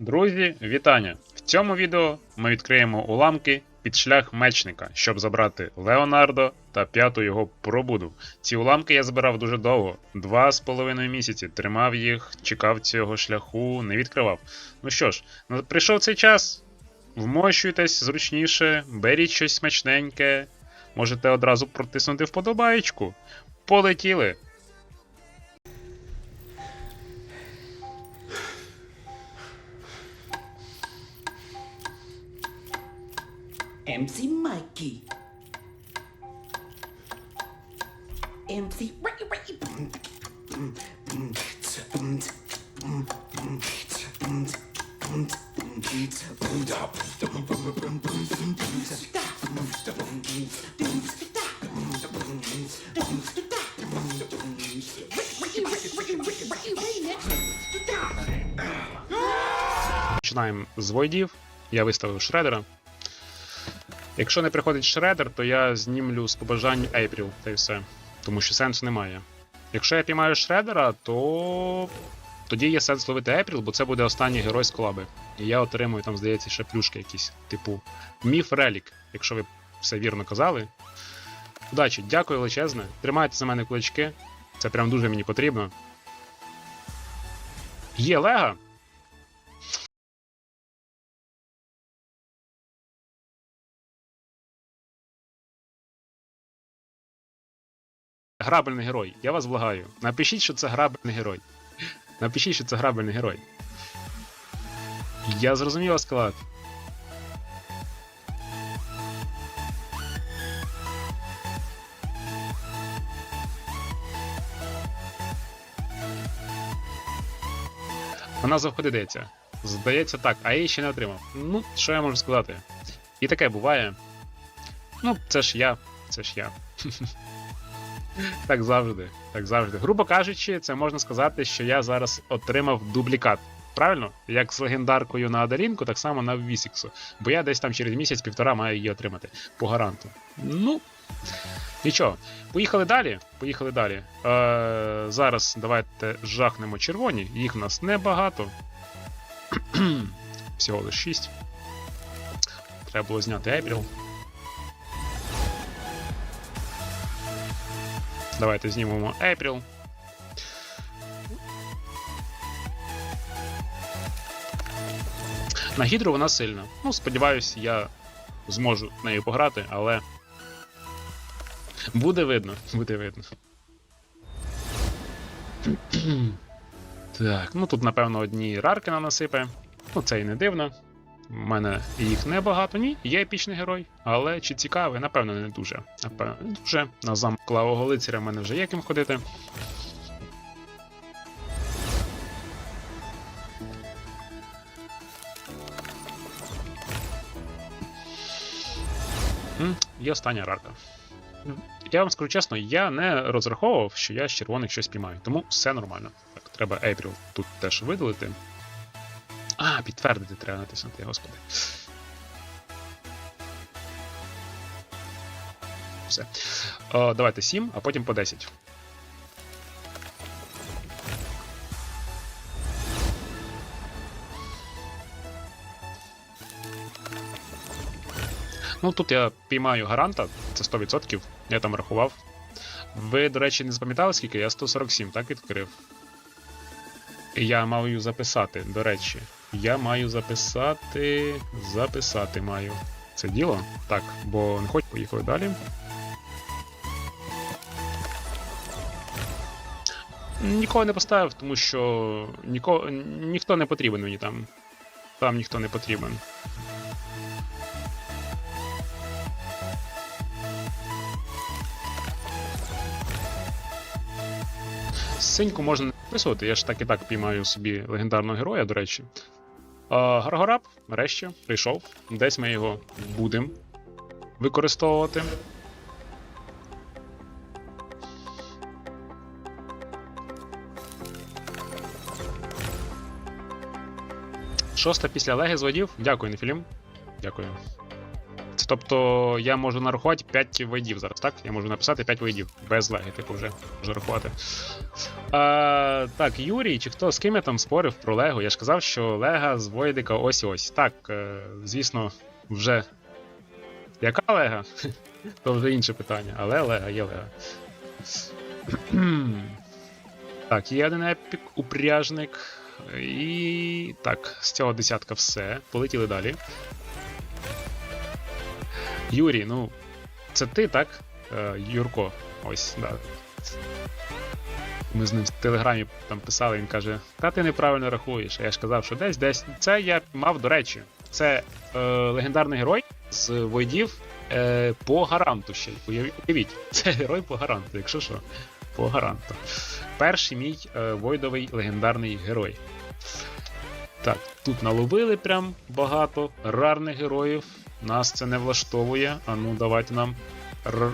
Друзі, вітання! В цьому відео ми відкриємо уламки під шлях мечника, щоб забрати Леонардо та п'яту його пробуду. Ці уламки я збирав дуже довго, два з половиною місяці. Тримав їх, чекав цього шляху, не відкривав. Ну що ж, прийшов цей час. Вмощуйтесь зручніше, беріть щось смачненьке. Можете одразу протиснути вподобаєчку. Полетіли! MC Mikey. MC Ray Ray. Починаємо з войдів. Я виставив шредера. Якщо не приходить шредер, то я знімлю з побажань April, та й все. Тому що сенсу немає. Якщо я піймаю шредера, то тоді є сенс ловити April, бо це буде останній герой з колаби. І я отримую там, здається, ще плюшки якісь, типу Міф Релік, якщо ви все вірно казали. Удачі, дякую величезне. Тримайте за мене кулачки. Це прям дуже мені потрібно. Є Лега. Грабельний герой. Я вас благаю. Напишіть, що це грабельний герой. Напишіть, що це грабельний герой. Я зрозумів Аскалат. На назва йдеться. Здається так, а я її ще не отримав. Ну, що я можу сказати? І таке буває. Ну, це ж я, це ж я. Так завжди, так завжди. Грубо кажучи, це можна сказати, що я зараз отримав дублікат. Правильно? Як з легендаркою на Адарінку, так само на Вісіксу. Бо я десь там через місяць-півтора маю її отримати по гаранту. Ну. Нічого. Поїхали далі. Поїхали далі. Е, зараз давайте жахнемо червоні. Їх в нас небагато. Всього лише 6. Треба було зняти Епріл. Давайте знімемо April. На гідру вона сильна. Ну, сподіваюсь, я зможу нею пограти, але. Буде видно, буде видно. так, ну тут, напевно, одні рарки насипе. Ну, це і не дивно. У мене їх небагато, ні, є епічний герой, але чи цікавий, напевно, не дуже. Напевно, не дуже. На замок клавого лицаря в мене вже є ким ходити. І остання рарка. Я вам скажу чесно, я не розраховував, що я з червоних щось піймаю, тому все нормально. Так, треба April тут теж видалити. А, підтвердити треба натиснути, господи. Все. О, давайте 7, а потім по 10. Ну, тут я піймаю гаранта, це 100%, я там рахував. Ви, до речі, не запам'ятали, скільки? Я 147, так відкрив. Я маю записати, до речі. Я маю записати. Записати маю. Це діло? Так, бо не хоч поїхали далі. Нікого не поставив, тому що ніко... ніхто не потрібен мені там. Там ніхто не потрібен. Синьку можна не я ж так і так піймаю собі легендарного героя, до речі. А, Гаргораб, нарешті, прийшов. Десь ми його будемо використовувати. Шоста після Леги зводів. Дякую, Нефілім. Дякую. Тобто я можу нарахувати 5 войдів зараз, так? Я можу написати 5 войдів без леги, типу, вже можу рахувати. А, так, Юрій, чи хто з ким я там спорив про Лего? Я ж казав, що Лега з Войдика ось ось. Так, е, звісно, вже. Яка Лега? То вже інше питання, але Лега є Лега. так, є один епік, упряжник. І так, з цього десятка все. Полетіли далі. Юрій, ну, це ти, так? Е, Юрко, ось, да. Ми з ним в телеграмі там писали, він каже: Та ти неправильно рахуєш. А я ж казав, що десь десь. Це я мав, до речі, це е, легендарний герой з Войдів е, по гаранту ще. Уяві- Уявіть, це герой по гаранту, якщо що, по гаранту. Перший мій е, Войдовий легендарний герой. Так, тут наловили прям багато рарних героїв. Нас це не влаштовує. А ну давайте нам р...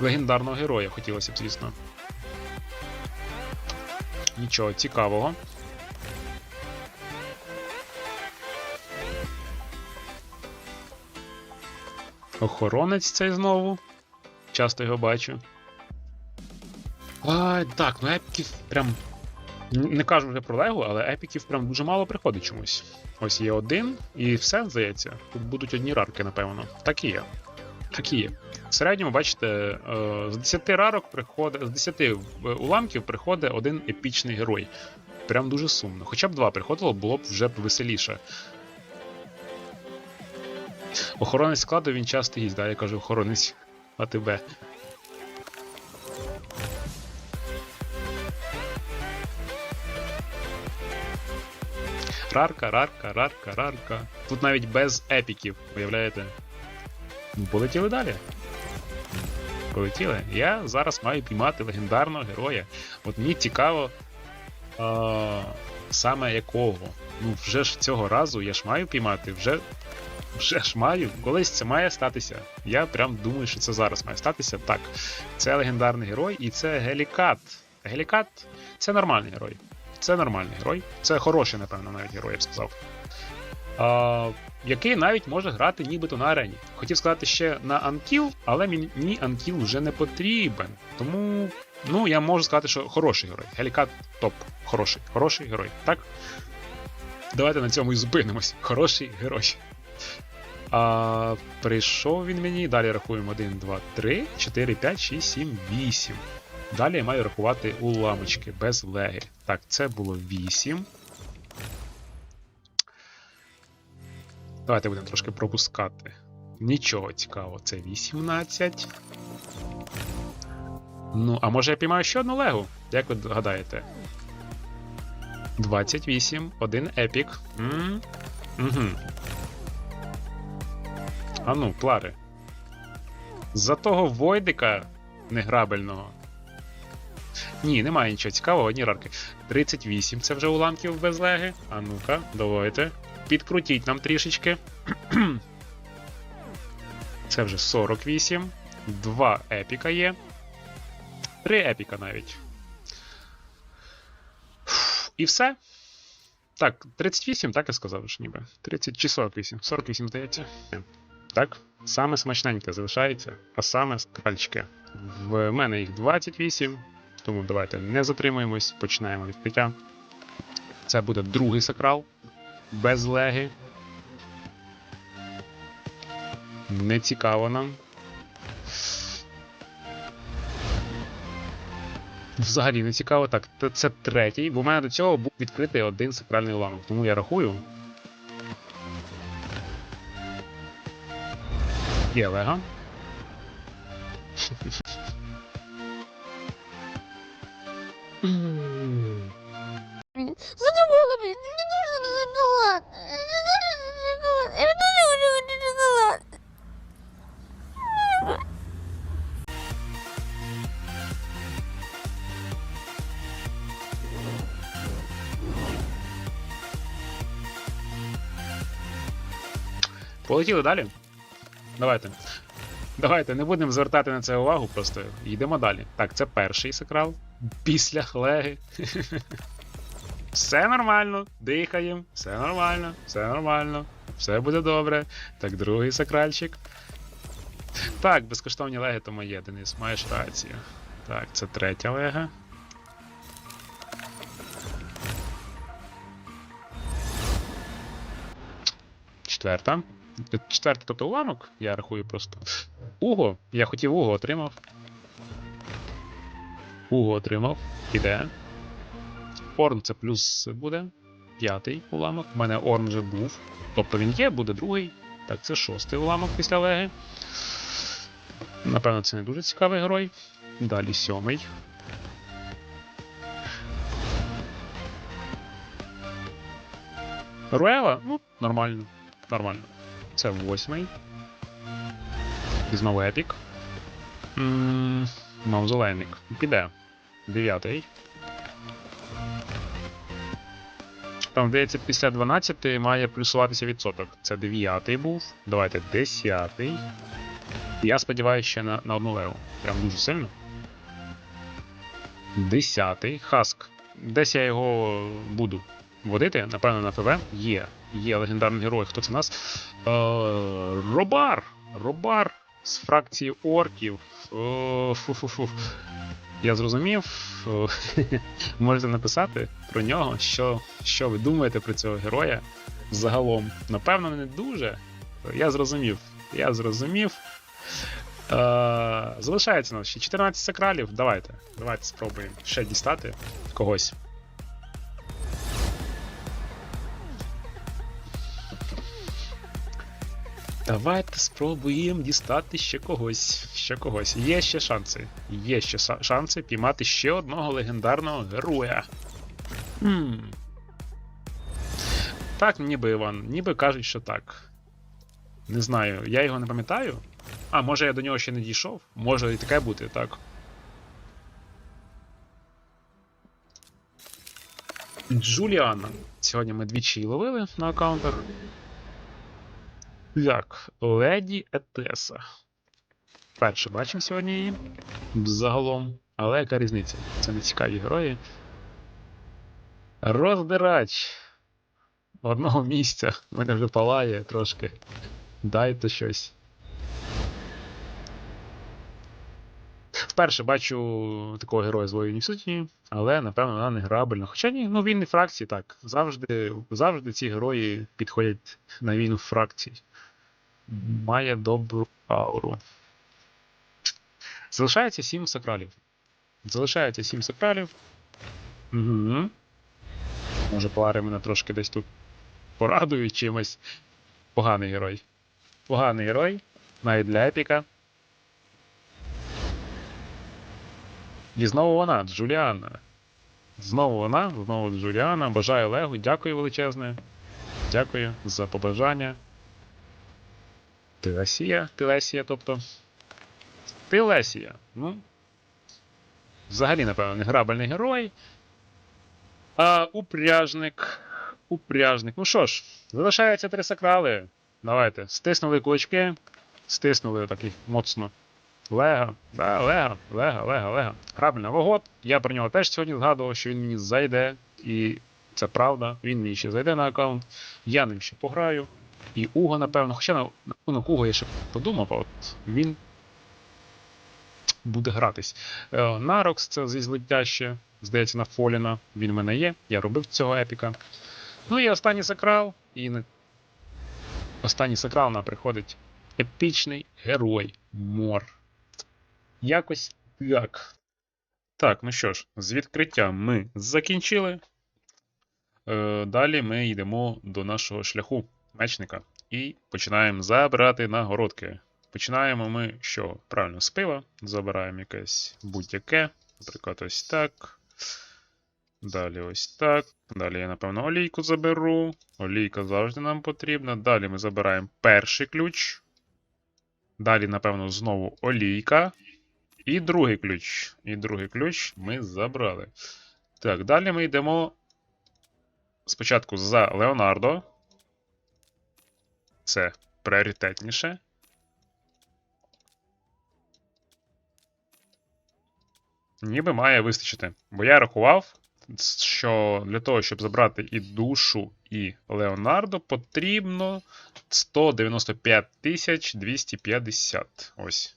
легендарного героя хотілося б, звісно. Нічого цікавого. Охоронець цей знову. Часто його бачу. А, так, ну епіків прям. Н- Не кажу вже про Лего, але епіків прям дуже мало приходить чомусь. Ось є один, і все, здається. Тут будуть одні рарки, напевно. Так і є. Так і є. В середньому, бачите, е, з 10 рарок приходить, з 10 уламків приходить один епічний герой. Прям дуже сумно. Хоча б два приходило, було б вже б веселіше. Охоронець складу він часто їсть, да, я кажу охоронець АТБ. Рарка, рарка, рарка, рарка. Тут навіть без епіків, уявляєте? Полетіли далі. Полетіли. Я зараз маю піймати легендарного героя. От мені цікаво. А, саме якого. Ну, вже ж цього разу я ж маю піймати, вже. Вже ж маю. Колись це має статися. Я прям думаю, що це зараз має статися. Так. Це легендарний герой, і це Гелікат. Гелікат це нормальний герой. Це нормальний герой. Це хороший, напевно, навіть герой, я б сказав. А, який навіть може грати нібито на арені. Хотів сказати ще на Анкіл, але мені Анкіл вже не потрібен. Тому, ну, я можу сказати, що хороший герой. Гелікат топ. Хороший, хороший герой. Так? Давайте на цьому і зупинимось. Хороший герой. А, прийшов він мені. Далі рахуємо 1, 2, 3, 4, 5, 6, 7, 8. Далі я маю рахувати уламочки без леги. Так, це було 8. Давайте будемо трошки пропускати. Нічого цікавого, це 18. Ну, а може я піймаю ще одну легу? Як ви гадаєте? 28, один епік. М? Угу. А ну, плари. За того Войдика неграбельного. Ні, немає нічого цікавого, одні рарки. 38 це вже уламків без леги. А ну-ка, давайте. Підкрутіть нам трішечки. Це вже 48. Два епіка є. Три епіка навіть. І все. Так, 38, так я сказав, ж ніби. 30 чи 48. 48, здається. Так, саме смачненьке залишається, а саме скальчики. В мене їх 28, тому давайте не затримуємось, починаємо відкриття. Це буде другий сакрал. Без леги. Не цікаво нам. Взагалі не цікаво. Так, це третій, бо в мене до цього був відкритий один сакральний уламок. Тому я рахую. Є лего. Полетіли далі. Давайте. Давайте, не будемо звертати на це увагу, просто йдемо далі. Так, це перший сакрал. Після леги. Все нормально, дихаємо, все нормально, все нормально. Все буде добре. Так, другий сакральчик. Так, безкоштовні леги то моє, Денис, маєш рацію. Так, це третя лега. Четверта. Четверта, тобто уламок, я рахую просто. Уго. Я хотів Уго отримав. Уго отримав. Іде. Орн це плюс буде. П'ятий уламок. У мене Орн вже був. Тобто він є, буде другий. Так, це шостий уламок після Леги. Напевно, це не дуже цікавий герой. Далі сьомий. Руела? Ну, нормально. Нормально. Це восьмий. Знову епік. М, Мавзолейник. Піде. Дев'ятий. Там, здається, після 12 має плюсуватися відсоток. Це 9 був. Давайте 10. Я сподіваюся ще на, на одну леву. Прям дуже сильно. 10. Хаск. Десь я його буду водити, напевно, на ФВ. Є. Є легендарний герой. Хто це у нас? Е, Робар! Робар з фракції орків. О, фу-фу-фу. Я зрозумів. О, Можете написати про нього, що, що ви думаєте про цього героя загалом. Напевно, не дуже. Я зрозумів. Я зрозумів. Е, залишається у нас ще 14 сакралів. Давайте. Давайте спробуємо ще дістати когось. Давайте спробуємо дістати ще когось. Ще когось. Є ще шанси. Є ще шанси піймати ще одного легендарного героя. Хм. Так, ніби Іван, ніби кажуть, що так. Не знаю, я його не пам'ятаю. А, може я до нього ще не дійшов? Може і таке бути, так. Джуліана. Сьогодні ми двічі ловили на аккаунтах. Так, Леді Етеса. Перше бачимо сьогодні її. Загалом. Але яка різниця? Це не цікаві герої. Роздирач. Одного місця. Мене вже палає трошки. Дайте щось. Вперше бачу такого героя з воїнів суті, але напевно вона не грабельна. Хоча ні, ну війни фракції так. Завжди, завжди ці герої підходять на війну фракцій. Має добру ауру. Залишається 7 сакралів. Залишається 7 сакралів. Угу. Може, пари мене трошки десь тут порадують чимось. Поганий герой. Поганий герой. Навіть для епіка. І знову вона, Джуліана. Знову вона, знову Джуліана. Бажаю Легу. Дякую величезне. Дякую за побажання. Телесія, Телесія, тобто. Телесія. Ну. Взагалі, напевно, не грабельний герой. А упряжник. Упряжник. Ну що ж, залишається три сакрали. Давайте. Стиснули кулачки. Стиснули такий моцно. Лега, да, Лега, Лега, Лега, Лега. Грабельна вогот. Я про нього теж сьогодні згадував, що він мені зайде. І це правда. Він мені ще зайде на аккаунт. Я ним ще пограю. І Уго, напевно. Хоча на рахунок Уго я ще подумав, от він буде гратись. Е, Нарокс це зі злиття ще, здається, на Фоліна. Він в мене є. Я робив цього епіка. Ну і останній сакрал. І на... останній сакрал нам приходить епічний герой Мор. Якось так. Так, ну що ж, з відкриттям ми закінчили. Е, далі ми йдемо до нашого шляху мечника і починаємо забирати нагородки. Починаємо ми що? Правильно, з пива. Забираємо якесь будь-яке. Наприклад, ось так. Далі ось так. Далі я, напевно, олійку заберу. Олійка завжди нам потрібна. Далі ми забираємо перший ключ. Далі, напевно, знову олійка. І другий ключ. І другий ключ ми забрали. Так, далі ми йдемо спочатку за Леонардо. Це пріоритетніше. Ніби має вистачити. Бо я рахував, що для того, щоб забрати і душу, і Леонардо, потрібно 195 250. Ось.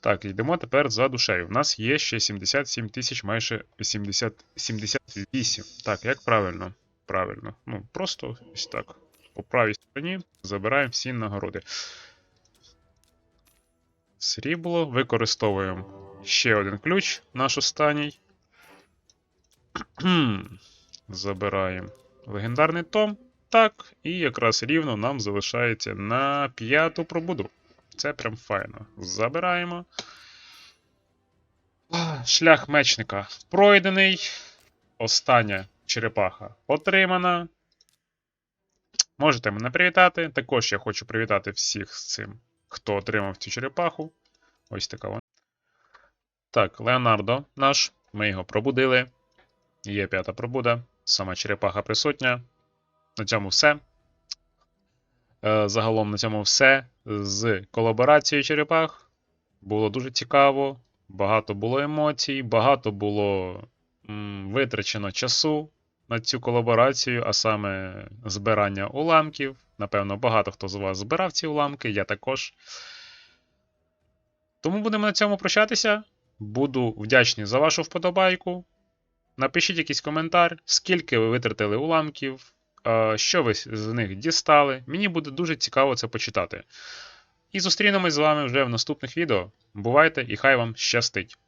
Так, йдемо тепер за душею. У нас є ще 77 тисяч, майже 80, 78. Так, як правильно? Правильно. Ну, просто ось так. По правій стороні забираємо всі нагороди. Срібло. Використовуємо ще один ключ, наш останній. Забираємо легендарний том. Так, і якраз рівно нам залишається на п'яту пробуду. Це прям файно. Забираємо. Шлях мечника пройдений. Остання черепаха отримана. Можете мене привітати. Також я хочу привітати всіх з цим, хто отримав цю черепаху. Ось така вона. Так, Леонардо наш. Ми його пробудили. Є п'ята пробуда. Сама черепаха присутня. На цьому все. Е, Загалом на цьому все. З колаборацією черепах. Було дуже цікаво. Багато було емоцій, багато було м, витрачено часу на цю колаборацію, а саме збирання уламків. Напевно, багато хто з вас збирав ці уламки, я також. Тому будемо на цьому прощатися. Буду вдячний за вашу вподобайку. Напишіть якийсь коментар, скільки ви витратили уламків, що ви з них дістали. Мені буде дуже цікаво це почитати. І зустрінемось з вами вже в наступних відео. Бувайте і хай вам щастить!